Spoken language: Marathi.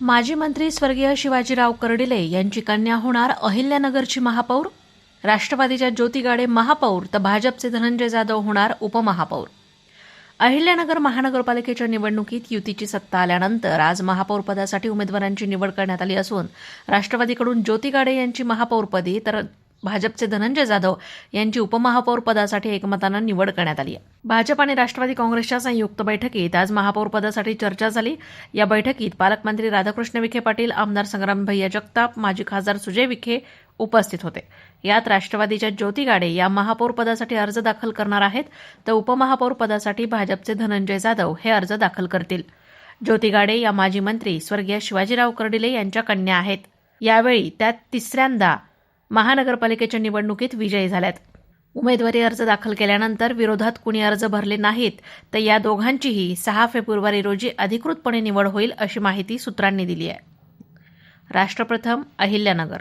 माजी मंत्री स्वर्गीय शिवाजीराव कर्डिले यांची कन्या होणार अहिल्यानगरची महापौर. राष्ट्रवादीच्या ज्योती गाडे महापौर तर भाजपचे धनंजय जाधव होणार उपमहापौर. अहिल्यानगर महानगरपालिकेच्या निवडणुकीत युतीची सत्ता आल्यानंतर आज महापौर पदासाठी उमेदवारांची निवड करण्यात आली असून राष्ट्रवादीकडून ज्योती गाडे यांची महापौरपदी तर भाजपचे धनंजय जाधव यांची उपमहापौर पदासाठी एकमतानं निवड करण्यात आली आहे. भाजप आणि राष्ट्रवादी काँग्रेसच्या संयुक्त बैठकीत आज महापौर पदासाठी चर्चा झाली. या बैठकीत पालकमंत्री राधाकृष्ण विखे पाटील आमदार संग्राम भैया जगताप माजी खासदार सुजय विखे उपस्थित होते. यात राष्ट्रवादीच्या ज्योती गाडे या महापौर पदासाठी अर्ज दाखल करणार आहेत. तर उपमहापौर पदासाठी भाजपचे धनंजय जाधव हे अर्ज दाखल करतील. ज्योती गाडे या माजी मंत्री स्वर्गीय शिवाजीराव कर्डिले यांच्या कन्या आहेत. यावेळी त्या तिसऱ्यांदा महानगरपालिकेच्या निवडणुकीत विजयी झाल्यात. उमेदवारी अर्ज दाखल केल्यानंतर विरोधात कुणी अर्ज भरले नाहीत तर या दोघांचीही सहा फेब्रुवारी रोजी अधिकृतपणे निवड होईल अशी माहिती सूत्रांनी दिली आहे. राष्ट्रप्रथम अहिल्यानगर